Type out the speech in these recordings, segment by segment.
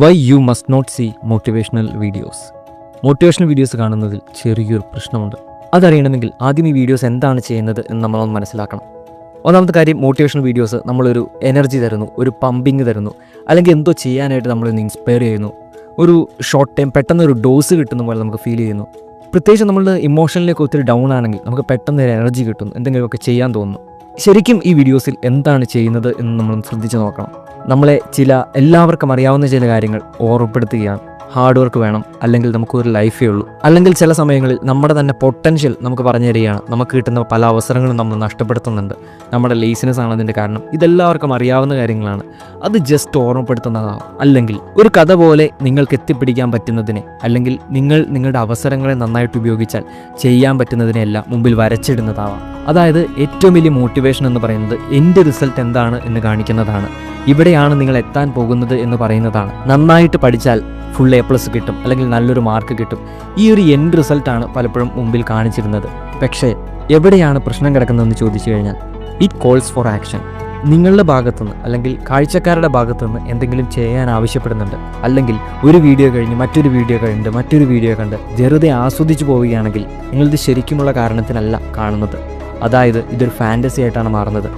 Why you must not see motivational videos motivational videos കാണുന്നതിൽ ചെറിയൊരു പ്രശ്നമുണ്ട്. അതറിയണമെങ്കിൽ ആദ്യം ഈ വീഡിയോസ് എന്താണ് ചെയ്യുന്നത് എന്ന് നമ്മളൊന്ന് മനസ്സിലാക്കണം. ഒന്നാമത്തെ കാര്യം മോട്ടിവേഷണൽ വീഡിയോസ് നമ്മളൊരു എനർജി തരുന്നു ഒരു പമ്പിങ് തരുന്നു അല്ലെങ്കിൽ എന്തോ ചെയ്യാനായിട്ട് നമ്മളൊന്ന് ഇൻസ്പയർ ചെയ്യുന്നു. ഒരു ഷോർട്ട് ടൈം പെട്ടെന്ന് ഒരു ഡോസ് കിട്ടുന്ന പോലെ നമുക്ക് ഫീൽ ചെയ്യുന്നു. പ്രത്യേകിച്ച് നമ്മൾ ഇമോഷനിലേക്ക് ഒത്തിരി ഡൗൺ ആണെങ്കിൽ നമുക്ക് പെട്ടെന്ന് ഒരു എനർജി കിട്ടുന്നു എന്തെങ്കിലുമൊക്കെ ചെയ്യാൻ തോന്നുന്നു. ശരിക്കും ഈ വീഡിയോസിൽ എന്താണ് ചെയ്യുന്നത് എന്ന് നമ്മൾ ശ്രദ്ധിച്ച് നോക്കണം. നമ്മളെ ചില എല്ലാവർക്കും അറിയാവുന്ന ചില കാര്യങ്ങൾ ഓർമ്മപ്പെടുത്തുകയാണ്. ഹാർഡ് വർക്ക് വേണം അല്ലെങ്കിൽ നമുക്കൊരു ലൈഫേ ഉള്ളൂ. അല്ലെങ്കിൽ ചില സമയങ്ങളിൽ നമ്മുടെ തന്നെ പൊട്ടൻഷ്യൽ നമുക്ക് പറഞ്ഞു തരികയാണ്. നമുക്ക് കിട്ടുന്ന പല അവസരങ്ങളും നമ്മൾ നഷ്ടപ്പെടുത്തുന്നുണ്ട്. നമ്മുടെ ലേസിനെസ് ആണ് കാരണം. ഇതെല്ലാവർക്കും അറിയാവുന്ന കാര്യങ്ങളാണ്. അത് ജസ്റ്റ് ഓർമ്മപ്പെടുത്തുന്നതാണ് അല്ലെങ്കിൽ ഒരു കഥ പോലെ നിങ്ങൾക്ക് എത്തിപ്പിടിക്കാൻ പറ്റുന്നതിനെ അല്ലെങ്കിൽ നിങ്ങൾ നിങ്ങളുടെ അവസരങ്ങളെ നന്നായിട്ട് ഉപയോഗിച്ചാൽ ചെയ്യാൻ പറ്റുന്നതിനെല്ലാം മുമ്പിൽ വരച്ചിടുന്നതാവാം. അതായത് ഏറ്റവും വലിയ മോട്ടിവേഷൻ എന്ന് പറയുന്നത് എന്റെ റിസൾട്ട് എന്താണ് എന്ന് കാണിക്കുന്നതാണ്. ഇവിടെയാണ് നിങ്ങൾ എത്താൻ പോകുന്നത് എന്ന് പറയുന്നതാണ്. നന്നായിട്ട് പഠിച്ചാൽ ഫുൾ എ പ്ലസ് കിട്ടും അല്ലെങ്കിൽ നല്ലൊരു മാർക്ക് കിട്ടും. ഈ ഒരു എൻഡ് റിസൾട്ടാണ് പലപ്പോഴും മുമ്പിൽ കാണിച്ചിരുന്നത്. പക്ഷേ എവിടെയാണ് പ്രശ്നം കിടക്കുന്നതെന്ന് ചോദിച്ചു കഴിഞ്ഞാൽ ഇറ്റ് കോൾസ് ഫോർ ആക്ഷൻ നിങ്ങളുടെ ഭാഗത്തുനിന്ന് അല്ലെങ്കിൽ കാഴ്ചക്കാരുടെ ഭാഗത്തുനിന്ന് എന്തെങ്കിലും ചെയ്യാൻ ആവശ്യപ്പെടുന്നുണ്ട് അല്ലെങ്കിൽ ഒരു വീഡിയോ കഴിഞ്ഞ് മറ്റൊരു വീഡിയോ കണ്ട് മറ്റൊരു വീഡിയോ കണ്ട് വെറുതെ ആസ്വദിച്ചു പോവുകയാണെങ്കിൽ നിങ്ങളിത് ശരിക്കുമുള്ള കാരണത്തിനല്ല കാണുന്നത്. അതായത് ഇതൊരു ഫാന്റസി ആയിട്ടാണ് മാറുന്നത്.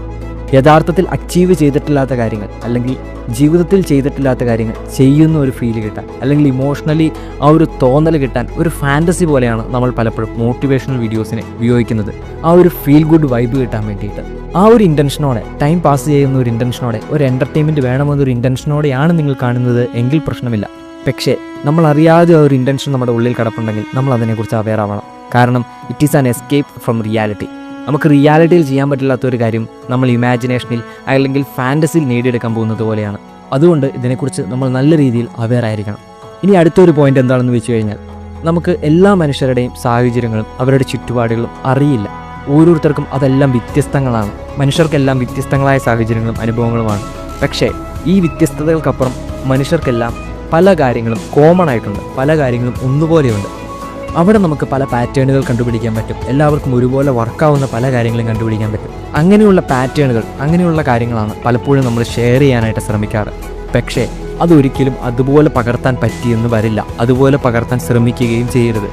യഥാർത്ഥത്തിൽ അച്ചീവ് ചെയ്തിട്ടില്ലാത്ത കാര്യങ്ങൾ അല്ലെങ്കിൽ ജീവിതത്തിൽ ചെയ്തിട്ടില്ലാത്ത കാര്യങ്ങൾ ചെയ്യുന്ന ഒരു ഫീൽ കിട്ടാൻ അല്ലെങ്കിൽ ഇമോഷണലി ആ ഒരു തോന്നൽ കിട്ടാൻ ഒരു ഫാന്റസി പോലെയാണ് നമ്മൾ പലപ്പോഴും മോട്ടിവേഷണൽ വീഡിയോസിനെ ഉപയോഗിക്കുന്നത്. ആ ഒരു ഫീൽ ഗുഡ് വൈബ് കിട്ടാൻ വേണ്ടിയിട്ട്. ആ ഒരു ഇന്റൻഷനോടെ ടൈം പാസ് ചെയ്യുന്ന ഒരു ഇന്റൻഷനോടെ ഒരു എന്റർടൈൻമെന്റ് വേണമെന്നൊരു ഇന്റൻഷനോടെയാണ് നിങ്ങൾ കാണുന്നത് എങ്കിൽ പ്രശ്നമില്ല. പക്ഷേ നമ്മൾ അറിയാതെ ആ ഒരു ഇന്റൻഷൻ നമ്മുടെ ഉള്ളിൽ കിടപ്പുണ്ടെങ്കിൽ നമ്മൾ അതിനെക്കുറിച്ച് അവെയർ ആവണം. കാരണം it is an escape from reality നമുക്ക് റിയാലിറ്റിയിൽ ചെയ്യാൻ പറ്റില്ലാത്ത ഒരു കാര്യം നമ്മൾ ഇമാജിനേഷനിൽ അല്ലെങ്കിൽ ഫാന്റസിയിൽ നേടിയെടുക്കാൻ പോകുന്നത് പോലെയാണ്. അതുകൊണ്ട് ഇതിനെക്കുറിച്ച് നമ്മൾ നല്ല രീതിയിൽ അവെയർ ആയിരിക്കണം. ഇനി അടുത്തൊരു പോയിന്റ് എന്താണെന്ന് വെച്ച് കഴിഞ്ഞാൽ നമുക്ക് എല്ലാ മനുഷ്യരുടെയും സാഹചര്യങ്ങളും അവരുടെ ചുറ്റുപാടുകളും അറിയില്ല. ഓരോരുത്തർക്കും അതെല്ലാം വ്യത്യസ്തങ്ങളാണ്. മനുഷ്യർക്കെല്ലാം വ്യത്യസ്തങ്ങളായ സാഹചര്യങ്ങളും അനുഭവങ്ങളുമാണ്. പക്ഷേ ഈ വ്യത്യസ്തതകൾക്കപ്പുറം മനുഷ്യർക്കെല്ലാം പല കാര്യങ്ങളും കോമൺ ആയിട്ടുണ്ട്. പല കാര്യങ്ങളും ഒന്നുപോലെയുണ്ട്. അവിടെ നമുക്ക് പല പാറ്റേണുകൾ കണ്ടുപിടിക്കാൻ പറ്റും. എല്ലാവർക്കും ഒരുപോലെ വർക്കാവുന്ന പല കാര്യങ്ങളും കണ്ടുപിടിക്കാൻ പറ്റും. അങ്ങനെയുള്ള പാറ്റേണുകൾ അങ്ങനെയുള്ള കാര്യങ്ങളാണ് പലപ്പോഴും നമ്മൾ ഷെയർ ചെയ്യാനായിട്ട് ശ്രമിക്കാറ്. പക്ഷേ അതൊരിക്കലും അതുപോലെ പകർത്താൻ പറ്റിയെന്ന് വരില്ല. അതുപോലെ പകർത്താൻ ശ്രമിക്കുകയും ചെയ്യരുത്.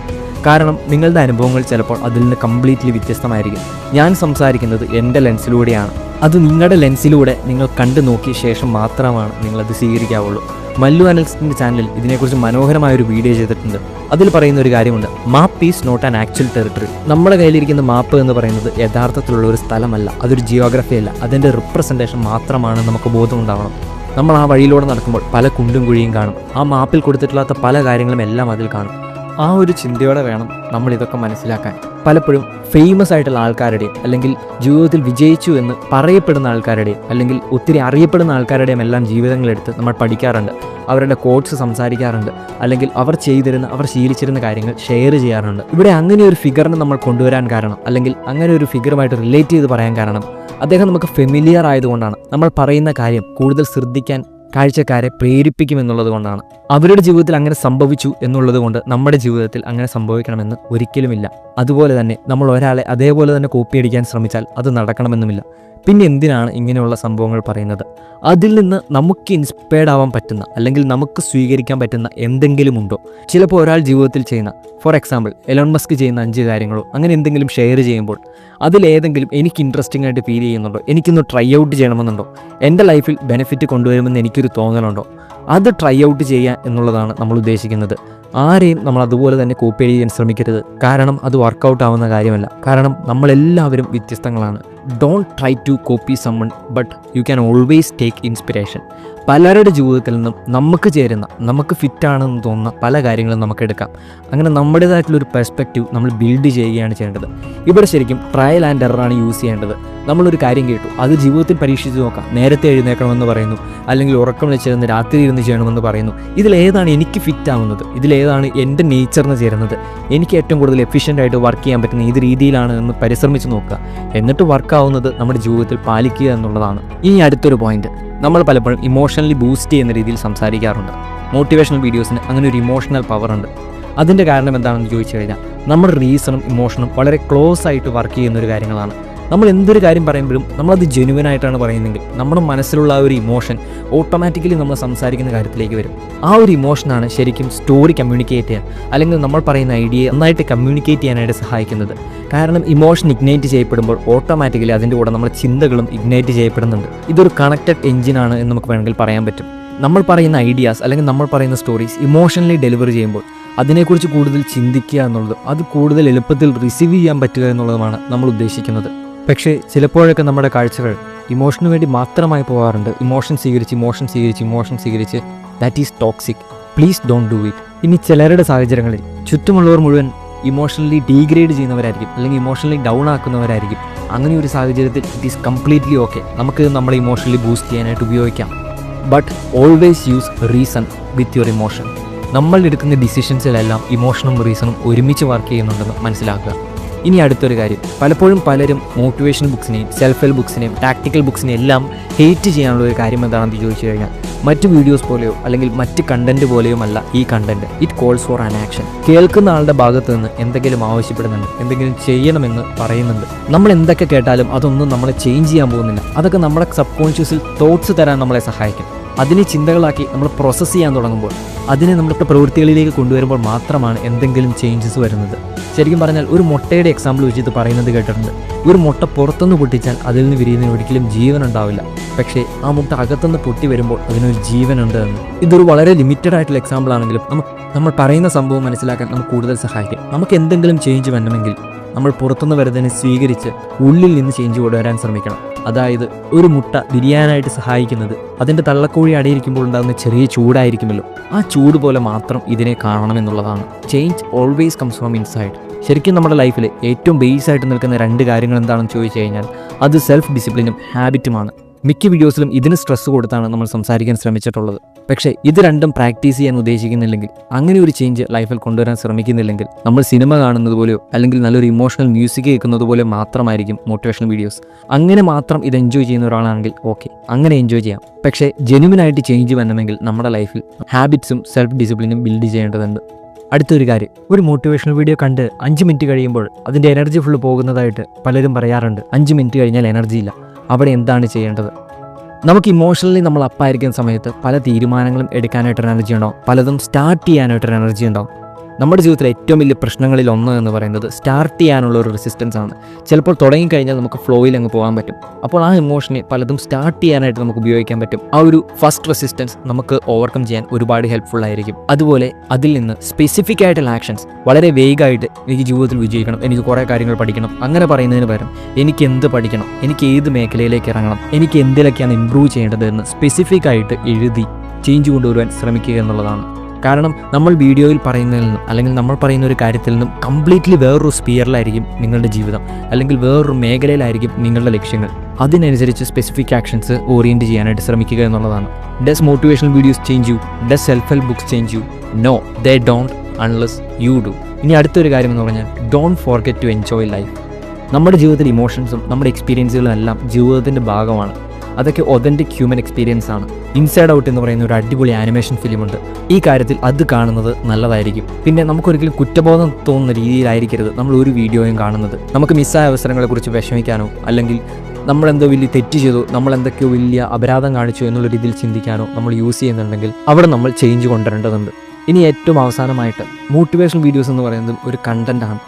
കാരണം നിങ്ങളുടെ അനുഭവങ്ങൾ ചിലപ്പോൾ അതിൽ നിന്ന് കംപ്ലീറ്റ്ലി വ്യത്യസ്തമായിരിക്കും. ഞാൻ സംസാരിക്കുന്നത് എന്റെ ലെൻസിലൂടെയാണ് അത് നിങ്ങളുടെ ലെൻസിലൂടെ നിങ്ങൾ കണ്ടു നോക്കിയ ശേഷം മാത്രമാണ് നിങ്ങളത് സ്വീകരിക്കാവുള്ളൂ. മല്ലു അനൽസിന്റെ ചാനലിൽ ഇതിനെക്കുറിച്ച് മനോഹരമായ ഒരു വീഡിയോ ചെയ്തിട്ടുണ്ട്. അതിൽ പറയുന്ന ഒരു കാര്യമുണ്ട്. Map is not an actual territory നമ്മുടെ കയ്യിലിരിക്കുന്ന മാപ്പ് എന്ന് പറയുന്നത് യഥാർത്ഥത്തിലുള്ള ഒരു സ്ഥലമല്ല. അതൊരു ജിയോഗ്രഫി അല്ല. അതിന്റെ റിപ്രസെന്റേഷൻ മാത്രമാണ് നമുക്ക് ബോധമുണ്ടാവണം നമ്മൾ ആ വഴിയിലൂടെ നടക്കുമ്പോൾ പല കുണ്ടും കുഴിയും കാണും. ആ മാപ്പിൽ കൊടുത്തിട്ടില്ലാത്ത പല കാര്യങ്ങളും എല്ലാം അതിൽ കാണും. ആ ഒരു ചിന്തയോടെ വേണം നമ്മൾ ഇതൊക്കെ മനസ്സിലാക്കാൻ. പലപ്പോഴും ഫേമസ് ആയിട്ടുള്ള ആൾക്കാരുടെയും അല്ലെങ്കിൽ ജീവിതത്തിൽ വിജയിച്ചു എന്ന് പറയപ്പെടുന്ന ആൾക്കാരുടെയും അല്ലെങ്കിൽ ഒത്തിരി അറിയപ്പെടുന്ന ആൾക്കാരുടെയും എല്ലാം ജീവിതങ്ങളെടുത്ത് നമ്മൾ പഠിക്കാറുണ്ട്. അവരുടെ കോട്ട്സ് സംസാരിക്കാറുണ്ട്. അല്ലെങ്കിൽ അവർ ചെയ്തിരുന്ന അവർ ശീലിച്ചിരുന്ന കാര്യങ്ങൾ ഷെയർ ചെയ്യാറുണ്ട്. ഇവിടെ അങ്ങനെ ഒരു ഫിഗറിനെ നമ്മൾ കൊണ്ടുവരാൻ കാരണം അല്ലെങ്കിൽ അങ്ങനെ ഒരു ഫിഗറുമായിട്ട് റിലേറ്റ് ചെയ്ത് പറയാൻ കാരണം അദ്ദേഹം നമുക്ക് ഫെമിലിയർ ആയതുകൊണ്ടാണ്. നമ്മൾ പറയുന്ന കാര്യം കൂടുതൽ ശ്രദ്ധിക്കാൻ കാഴ്ചക്കാരെ പ്രേരിപ്പിക്കുമെന്നുള്ളത് കൊണ്ടാണ്. അവരുടെ ജീവിതത്തിൽ അങ്ങനെ സംഭവിച്ചു എന്നുള്ളത് കൊണ്ട് നമ്മുടെ ജീവിതത്തിൽ അങ്ങനെ സംഭവിക്കണമെന്ന് ഒരിക്കലുമില്ല. അതുപോലെ തന്നെ നമ്മൾ ഒരാളെ അതേപോലെ തന്നെ കോപ്പി അടിക്കാൻ ശ്രമിച്ചാൽ അത് നടക്കണമെന്നുമില്ല. പിന്നെ എന്തിനാണ് ഇങ്ങനെയുള്ള സംഭവങ്ങൾ പറയുന്നത്? അതിൽ നിന്ന് നമുക്ക് ഇൻസ്പയർഡ് ആവാൻ പറ്റുന്ന അല്ലെങ്കിൽ നമുക്ക് സ്വീകരിക്കാൻ പറ്റുന്ന എന്തെങ്കിലും ഉണ്ടോ? ചിലപ്പോൾ ഒരാൾ ജീവിതത്തിൽ ചെയ്യുന്ന ഫോർ എക്സാമ്പിൾ എലോൺ മസ്ക് ചെയ്യുന്ന അഞ്ച് കാര്യങ്ങളോ അങ്ങനെ എന്തെങ്കിലും ഷെയർ ചെയ്യുമ്പോൾ അതിലേതെങ്കിലും എനിക്ക് ഇൻട്രസ്റ്റിംഗ് ആയിട്ട് ഫീൽ ചെയ്യുന്നുണ്ടോ? എനിക്കൊന്ന് ട്രൈ ഔട്ട് ചെയ്യണമെന്നുണ്ടോ? എന്റെ ലൈഫിൽ ബെനിഫിറ്റ് കൊണ്ടുവരുമെന്ന് എനിക്കൊരു തോന്നലുണ്ടോ? അത് ട്രൈ ഔട്ട് ചെയ്യുക എന്നുള്ളതാണ് നമ്മൾ ഉദ്ദേശിക്കുന്നത്. ആരെയും നമ്മൾ അതുപോലെ തന്നെ കോപ്പി ചെയ്യാൻ ശ്രമിക്കരുത്. കാരണം അത് വർക്കൗട്ട് ആവുന്ന കാര്യമല്ല. കാരണം നമ്മളെല്ലാവരും വ്യത്യസ്തങ്ങളാണ്. Don't try to copy someone but you can always take inspiration പലരുടെ ജീവിതത്തിൽ നിന്നും നമുക്ക് ചേരുന്ന നമുക്ക് ഫിറ്റാണെന്ന് തോന്നുന്ന പല കാര്യങ്ങളും നമുക്ക് എടുക്കാം. അങ്ങനെ നമ്മുടേതായിട്ടുള്ളൊരു പെർസ്പെക്റ്റീവ് നമ്മൾ ബിൽഡ് ചെയ്യുകയാണ് ചെയ്യേണ്ടത്. ഇവിടെ ശരിക്കും ട്രയൽ ആൻഡ് എററാണ് യൂസ് ചെയ്യേണ്ടത്. നമ്മളൊരു കാര്യം കേട്ടു അത് ജീവിതത്തിൽ പരീക്ഷിച്ച് നോക്കാം. നേരത്തെ എഴുന്നേക്കണമെന്ന് പറയുന്നു അല്ലെങ്കിൽ ഉറക്കം വെച്ചിരുന്ന് രാത്രി ഇരുന്ന് ചെയ്യണമെന്ന് പറയുന്നു. ഇതിലേതാണ് എനിക്ക് ഫിറ്റ് ആവുന്നത്? ഇതിലേതാണ് എന്റെ നേച്ചറിന് ചേരുന്നത്? എനിക്ക് ഏറ്റവും കൂടുതൽ എഫിഷ്യന്റായിട്ട് വർക്ക് ചെയ്യാൻ പറ്റുന്ന ഏത് രീതിയിലാണ് എന്ന് പരിശ്രമിച്ച് നോക്കുക. എന്നിട്ട് വർക്ക് ആവുന്നത് നമ്മുടെ ജീവിതത്തിൽ പാലിക്കുക എന്നുള്ളതാണ്. ഇനി അടുത്തൊരു പോയിന്റ് നമ്മൾ പലപ്പോഴും ഇമോഷണലി ബൂസ്റ്റ് ചെയ്യുന്ന രീതിയിൽ സംസാരിക്കാറുണ്ട്. മോട്ടിവേഷണൽ വീഡിയോസിന് അങ്ങനെ ഒരു ഇമോഷണൽ പവർ ഉണ്ട്. അതിന്റെ കാരണം എന്താണെന്ന് ചോദിച്ചു കഴിഞ്ഞാൽ നമ്മുടെ റീസണും ഇമോഷനും വളരെ ക്ലോസ് ആയിട്ട് വർക്ക് ചെയ്യുന്ന ഒരു കാര്യങ്ങളാണ്. നമ്മൾ എന്തൊരു കാര്യം പറയുമ്പോഴും നമ്മളത് ജെനുവൻ ആയിട്ടാണ് പറയുന്നതെങ്കിൽ നമ്മുടെ മനസ്സിലുള്ള ആ ഒരു ഇമോഷൻ ഓട്ടോമാറ്റിക്കലി നമ്മൾ സംസാരിക്കുന്ന കാര്യത്തിലേക്ക് വരും. ആ ഒരു ഇമോഷനാണ് ശരിക്കും സ്റ്റോറി കമ്മ്യൂണിക്കേറ്റ് ചെയ്യുക അല്ലെങ്കിൽ നമ്മൾ പറയുന്ന ഐഡിയ നന്നായിട്ട് കമ്മ്യൂണിക്കേറ്റ് ചെയ്യാനായിട്ട് സഹായിക്കുന്നത്. കാരണം ഇമോഷൻ ഇഗ്നൈറ്റ് ചെയ്യപ്പെടുമ്പോൾ ഓട്ടോമാറ്റിക്കലി അതിന്റെ കൂടെ നമ്മുടെ ചിന്തകളും ഇഗ്നൈറ്റ് ചെയ്യപ്പെടുന്നുണ്ട്. ഇതൊരു കണക്റ്റഡ് എഞ്ചിനാണ് എന്ന് നമുക്ക് വേണമെങ്കിൽ പറയാൻ പറ്റും. നമ്മൾ പറയുന്ന ഐഡിയാസ് അല്ലെങ്കിൽ നമ്മൾ പറയുന്ന സ്റ്റോറീസ് ഇമോഷണലി ഡെലിവർ ചെയ്യുമ്പോൾ അതിനെക്കുറിച്ച് കൂടുതൽ ചിന്തിക്കുക എന്നുള്ളതും അത് കൂടുതൽ എളുപ്പത്തിൽ റിസീവ് ചെയ്യാൻ പറ്റുക എന്നുള്ളതുമാണ് നമ്മൾ ഉദ്ദേശിക്കുന്നത്. പക്ഷേ ചിലപ്പോഴൊക്കെ നമ്മുടെ കാഴ്ചകൾ ഇമോഷന് വേണ്ടി മാത്രമായി പോകാറുണ്ട്. ഇമോഷൻ സ്വീകരിച്ച് ഇമോഷൻ സ്വീകരിച്ച് ഇമോഷൻ സ്വീകരിച്ച്. That is toxic please don't do it ഇനി ചിലരുടെ സാഹചര്യങ്ങളിൽ ചുറ്റുമുള്ളവർ മുഴുവൻ ഇമോഷണലി ഡീഗ്രേഡ് ചെയ്യുന്നവരായിരിക്കും. അല്ലെങ്കിൽ ഇമോഷണലി ഡൗൺ ആക്കുന്നവരായിരിക്കും. അങ്ങനെ ഒരു സാഹചര്യത്തിൽ ഇറ്റ് ഈസ് കംപ്ലീറ്റ്ലി ഓക്കെ നമുക്ക് നമ്മളെ ഇമോഷണലി ബൂസ്റ്റ് ചെയ്യാനായിട്ട് ഉപയോഗിക്കാം. But always use reason with your emotion നമ്മൾ എടുക്കുന്ന ഡിസിഷൻസിലെല്ലാം ഇമോഷനും റീസണും ഒരുമിച്ച് വർക്ക് ചെയ്യുന്നുണ്ടെന്ന് മനസ്സിലാക്കുക. ഇനി അടുത്തൊരു കാര്യം. പലപ്പോഴും പലരും മോട്ടിവേഷൻ ബുക്സിനെയും സെൽഫ് ഹെൽപ്പ് ബുക്സിനെയും ടാക്ടിക്കൽ ബുക്സിനെയും എല്ലാം ഹേറ്റ് ചെയ്യാനുള്ള ഒരു കാര്യം എന്താണെന്ന് ചോദിച്ചു കഴിഞ്ഞാൽ മറ്റ് വീഡിയോസ് പോലെയോ അല്ലെങ്കിൽ മറ്റ് കണ്ടന്റ് പോലെയുമല്ല ഈ content it calls for an action കേൾക്കുന്ന ആളുടെ ഭാഗത്ത് നിന്ന് എന്തെങ്കിലും ആവശ്യപ്പെടുന്നുണ്ട് എന്തെങ്കിലും ചെയ്യണമെന്ന് പറയുന്നുണ്ട്. നമ്മൾ എന്തൊക്കെ കേട്ടാലും അതൊന്നും നമ്മളെ ചേഞ്ച് ചെയ്യാൻ പോകുന്നില്ല. അതൊക്കെ നമ്മുടെ സബ് കോൺഷ്യസിൽ തോട്ട്സ് തരാൻ നമ്മളെ സഹായിക്കും. അതിനെ ചിന്തകളാക്കി നമ്മൾ പ്രോസസ്സ് ചെയ്യാൻ തുടങ്ങുമ്പോൾ അതിനെ നമ്മുടെ പ്രവൃത്തികളിലേക്ക് കൊണ്ടുവരുമ്പോൾ മാത്രമാണ് എന്തെങ്കിലും ചേഞ്ചസ് വരുന്നത്. ശരിക്കും പറഞ്ഞാൽ ഒരു മുട്ടയുടെ എക്സാമ്പിൾ വെച്ച് പറയുന്നത് കേട്ടിട്ടുണ്ട്. ഒരു മുട്ട പുറത്തുനിന്ന് പൊട്ടിച്ചാൽ അതിൽ നിന്ന് വിരിയുന്നതിന് ഒരിക്കലും ജീവൻ ഉണ്ടാവില്ല. പക്ഷേ ആ മുട്ട അകത്തുനിന്ന് പൊട്ടി വരുമ്പോൾ അതിനൊരു ജീവനുണ്ട് എന്ന്. ഇതൊരു വളരെ ലിമിറ്റഡ് ആയിട്ടുള്ള എക്സാമ്പിൾ ആണെങ്കിലും നമുക്ക് നമ്മൾ പറയുന്ന സംഭവം മനസ്സിലാക്കാൻ നമുക്ക് കൂടുതൽ സഹായിക്കും. നമുക്ക് എന്തെങ്കിലും ചേഞ്ച് വരണമെങ്കിൽ നമ്മൾ പുറത്തുനിന്ന് വരുന്നതിനെ സ്വീകരിച്ച് ഉള്ളിൽ നിന്ന് ചേഞ്ച് കൊണ്ടുവരാൻ ശ്രമിക്കണം. അതായത് ഒരു മുട്ട വിരിയാനായിട്ട് സഹായിക്കുന്നത്. അതിന്റെ തള്ളക്കോഴി അടയിരിക്കുമ്പോൾ ഉണ്ടാകുന്ന ചെറിയ ചൂടായിരിക്കുമല്ലോ. ആ ചൂട് പോലെ മാത്രം ഇതിനെ കാണണമെന്നുള്ളതാണ് change always comes from inside ശരിക്കും നമ്മുടെ ലൈഫിൽ ഏറ്റവും ബേസ് ആയിട്ട് നിൽക്കുന്ന രണ്ട് കാര്യങ്ങൾ എന്താണെന്ന് ചോദിച്ചു കഴിഞ്ഞാൽ അത് സെൽഫ് ഡിസിപ്ലിനും ഹാബിറ്റുമാണ് മിക്ക വീഡിയോസിലും ഇതിന് സ്ട്രെസ് കൊടുത്താണ് നമ്മൾ സംസാരിക്കാൻ ശ്രമിച്ചിട്ടുള്ളത്. പക്ഷേ ഇത് രണ്ടും പ്രാക്ടീസ് ചെയ്യാൻ ഉദ്ദേശിക്കുന്നില്ലെങ്കിൽ അങ്ങനെ ഒരു ചേഞ്ച് ലൈഫിൽ കൊണ്ടുവരാൻ ശ്രമിക്കുന്നില്ലെങ്കിൽ നമ്മൾ സിനിമ കാണുന്നത് പോലെയോ അല്ലെങ്കിൽ നല്ലൊരു ഇമോഷണൽ മ്യൂസിക് കേൾക്കുന്നത് പോലെ മാത്രമായിരിക്കും മോട്ടിവേഷണൽ വീഡിയോസ് അങ്ങനെ മാത്രം ഇത് എൻജോയ് ചെയ്യുന്ന ഒരാളാണെങ്കിൽ ഓക്കെ അങ്ങനെ എൻജോയ് ചെയ്യാം. പക്ഷേ ജെനുവിനായിട്ട് ചേഞ്ച് വരണമെങ്കിൽ നമ്മുടെ ലൈഫിൽ ഹാബിറ്റ്സും സെൽഫ് ഡിസിപ്ലിനും ബിൽഡ് ചെയ്യേണ്ടതുണ്ട്. അടുത്തൊരു കാര്യം ഒരു മോട്ടിവേഷണൽ വീഡിയോ കണ്ട് അഞ്ച് മിനിറ്റ് കഴിയുമ്പോൾ അതിന്റെ എനർജി ഫുള്ള് പോകുന്നതായിട്ട് പലരും പറയാറുണ്ട്. അഞ്ച് മിനിറ്റ് കഴിഞ്ഞാൽ എനർജി ഇല്ല. അവിടെ എന്താണ് ചെയ്യേണ്ടത്? നമുക്ക് ഇമോഷണലി നമ്മൾ അപ്പായിരിക്കുന്ന സമയത്ത് പല തീരുമാനങ്ങളും എടുക്കാനായിട്ടൊരു എനർജി ഉണ്ടാവും പലതും സ്റ്റാർട്ട് ചെയ്യാനായിട്ടൊരു എനർജി ഉണ്ടാവും നമ്മുടെ ജീവിതത്തിലെ ഏറ്റവും വലിയ പ്രശ്നങ്ങളിൽ ഒന്ന് എന്ന് പറയുന്നത് സ്റ്റാർട്ട് ചെയ്യാനുള്ള ഒരു റെസിസ്റ്റൻസ് ആണ്. ചിലപ്പോൾ തുടങ്ങിക്കഴിഞ്ഞാൽ നമുക്ക് ഫ്ലോയിൽ അങ്ങ് പോകാൻ പറ്റും. അപ്പോൾ ആ ഇമോഷനെ പലതും സ്റ്റാർട്ട് ചെയ്യാനായിട്ട് നമുക്ക് ഉപയോഗിക്കാൻ പറ്റും. ആ ഒരു ഫസ്റ്റ് റെസിസ്റ്റൻസ് നമുക്ക് ഓവർകം ചെയ്യാൻ ഒരുപാട് ഹെൽപ്ഫുൾ ആയിരിക്കും. അതുപോലെ അതിൽ നിന്ന് സ്പെസിഫിക് ആയിട്ടുള്ള ആക്ഷൻസ് വളരെ വേഗമായിട്ട് എനിക്ക് ജീവിതത്തിൽ വിജയിക്കണം. എനിക്ക് കുറേ കാര്യങ്ങൾ പഠിക്കണം. അങ്ങനെ പറയുന്നതിന് പകരം എനിക്ക് എന്ത് പഠിക്കണം? എനിക്ക് ഏത് മേഖലയിലേക്ക് ഇറങ്ങണം? എനിക്ക് എന്തിലൊക്കെയാണ് ഇമ്പ്രൂവ് ചെയ്യേണ്ടത് എന്ന് സ്പെസിഫിക് ആയിട്ട് എഴുതി ചേഞ്ച് കൊണ്ടുവരുവാൻ ശ്രമിക്കുക എന്നുള്ളതാണ്. കാരണം നമ്മൾ വീഡിയോയിൽ പറയുന്നതിൽ നിന്നും അല്ലെങ്കിൽ നമ്മൾ പറയുന്ന ഒരു കാര്യത്തിൽ നിന്നും കംപ്ലീറ്റ്ലി വേറൊരു സ്പിയറിലായിരിക്കും നിങ്ങളുടെ ജീവിതം. അല്ലെങ്കിൽ വേറൊരു മേഖലയിലായിരിക്കും നിങ്ങളുടെ ലക്ഷ്യങ്ങൾ. അതിനനുസരിച്ച് സ്പെസിഫിക് ആക്ഷൻസ് ഓറിയന്റ് ചെയ്യാനായിട്ട് ശ്രമിക്കുക എന്നുള്ളതാണ്. Does motivational videos change you does self help books change you no they don't unless you do ഇനി അടുത്തൊരു കാര്യം എന്ന് പറഞ്ഞാൽ don't forget to enjoy life നമ്മുടെ ജീവിതത്തിൽ ഇമോഷൻസും നമ്മുടെ എക്സ്പീരിയൻസുകളും എല്ലാം ജീവിതത്തിന്റെ ഭാഗമാണ്. അതൊക്കെ ഒതന്റിക് ഹ്യൂമൻ എക്സ്പീരിയൻസ് ആണ്. ഇൻസൈഡ് ഔട്ട് എന്ന് പറയുന്ന ഒരു അടിപൊളി ആനിമേഷൻ ഫിലിമുണ്ട് ഈ കാര്യത്തിൽ അത് കാണുന്നത് നല്ലതായിരിക്കും. പിന്നെ നമുക്കൊരിക്കലും കുറ്റബോധം തോന്നുന്ന രീതിയിലായിരിക്കരുത് നമ്മൾ ഒരു വീഡിയോയും കാണുന്നത്. നമുക്ക് മിസ്സായ അവസരങ്ങളെക്കുറിച്ച് വിഷമിക്കാനോ അല്ലെങ്കിൽ നമ്മളെന്തോ വലിയ തെറ്റ് ചെയ്തു നമ്മൾ എന്തൊക്കെയോ വലിയ അപരാധം കാണിച്ചു എന്നുള്ള രീതിയിൽ ചിന്തിക്കാനോ നമ്മൾ യൂസ് ചെയ്യുന്നുണ്ടെങ്കിൽ അവിടെ നമ്മൾ ചേഞ്ച് കൊണ്ടുവരേണ്ടതുണ്ട്. ഇനി ഏറ്റവും അവസാനമായിട്ട് മോട്ടിവേഷൻ വീഡിയോസ് എന്ന് പറയുന്നത് ഒരു കണ്ടന്റാണ്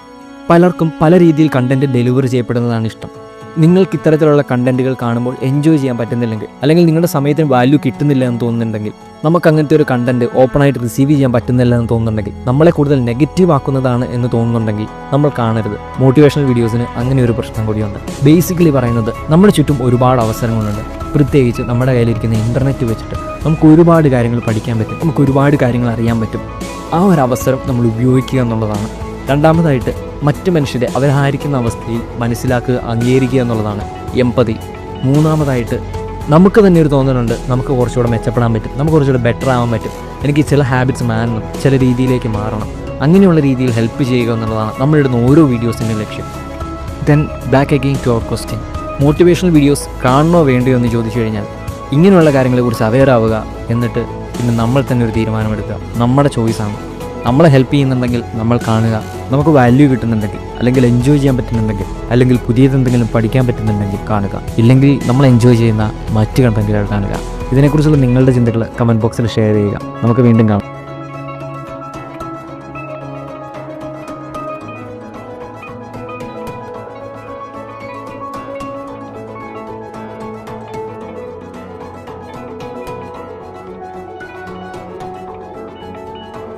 പലർക്കും പല രീതിയിൽ കണ്ടന്റ് ഡെലിവറി ചെയ്യപ്പെടുന്നതാണ് ഇഷ്ടം. നിങ്ങൾക്ക് ഇത്തരത്തിലുള്ള കണ്ടന്റുകൾ കാണുമ്പോൾ എൻജോയ് ചെയ്യാൻ പറ്റുന്നില്ലെങ്കിൽ അല്ലെങ്കിൽ നിങ്ങളുടെ സമയത്തിന് വാല്യൂ കിട്ടുന്നില്ല എന്ന് തോന്നുന്നുണ്ടെങ്കിൽ നമുക്ക് അങ്ങനത്തെ ഒരു കണ്ടന്റ് ഓപ്പൺ ആയിട്ട് റിസീവ് ചെയ്യാൻ പറ്റുന്നില്ല എന്ന് തോന്നുന്നുണ്ടെങ്കിൽ നമ്മളെ കൂടുതൽ നെഗറ്റീവ് ആക്കുന്നതാണ് എന്ന് തോന്നുന്നുണ്ടെങ്കിൽ നമ്മൾ കാണരുത്. മോട്ടിവേഷണൽ വീഡിയോസിന് അങ്ങനെ ഒരു പ്രശ്നം കൂടിയുണ്ട്. ബേസിക്കലി പറയുന്നത് നമ്മുടെ ചുറ്റും ഒരുപാട് അവസരങ്ങളുണ്ട്. പ്രത്യേകിച്ച് നമ്മുടെ കയ്യിലിരിക്കുന്ന ഇന്റർനെറ്റ് വെച്ചിട്ട് നമുക്ക് ഒരുപാട് കാര്യങ്ങൾ പഠിക്കാൻ പറ്റും. നമുക്ക് ഒരുപാട് കാര്യങ്ങൾ അറിയാൻ പറ്റും. ആ ഒരു അവസരം നമ്മൾ ഉപയോഗിക്കുക എന്നുള്ളതാണ് രണ്ടാമതായിട്ട് മറ്റു മനുഷ്യരെ അവരായിരിക്കുന്ന അവസ്ഥയിൽ മനസ്സിലാക്കുക അംഗീകരിക്കുക എന്നുള്ളതാണ് എമ്പതി മൂന്നാമതായിട്ട് നമുക്ക് തന്നെ ഒരു തോന്നലുണ്ട് നമുക്ക് കുറച്ചുകൂടെ മെച്ചപ്പെടാൻ പറ്റും നമുക്ക് കുറച്ചുകൂടെ ബെറ്റർ ആവാൻ പറ്റും. എനിക്ക് ചില ഹാബിറ്റ്സ് മാറണം ചില രീതിയിലേക്ക് മാറണം അങ്ങനെയുള്ള രീതിയിൽ ഹെൽപ്പ് ചെയ്യുക എന്നുള്ളതാണ് നമ്മളിടുന്ന ഓരോ വീഡിയോസിന്റെ ലക്ഷ്യം. Then back again to our question motivational videos കാണണോ വേണ്ടയോ എന്ന് ചോദിച്ചു കഴിഞ്ഞാൽ ഇങ്ങനെയുള്ള കാര്യങ്ങളെക്കുറിച്ച് അവെയർ ആവുക എന്നിട്ട് പിന്നെ നമ്മൾ തന്നെ ഒരു തീരുമാനമെടുക്കുക. നമ്മുടെ ചോയ്സാണ് നമ്മളെ ഹെൽപ്പ് ചെയ്യുന്നുണ്ടെങ്കിൽ നമ്മൾ കാണുക. നമുക്ക് വാല്യൂ കിട്ടുന്നുണ്ടെങ്കിൽ അല്ലെങ്കിൽ എൻജോയ് ചെയ്യാൻ പറ്റുന്നുണ്ടെങ്കിൽ അല്ലെങ്കിൽ പുതിയതെന്തെങ്കിലും പഠിക്കാൻ പറ്റുന്നുണ്ടെങ്കിൽ കാണുക. ഇല്ലെങ്കിൽ നമ്മൾ എൻജോയ് ചെയ്യുന്ന മറ്റ് കണ്ടന്റുകൾ കാണുക. ഇതിനെക്കുറിച്ചുള്ള നിങ്ങളുടെ ചിന്തകൾ കമന്റ് ബോക്സിൽ ഷെയർ ചെയ്യുക. നമുക്ക് വീണ്ടും കാണാം.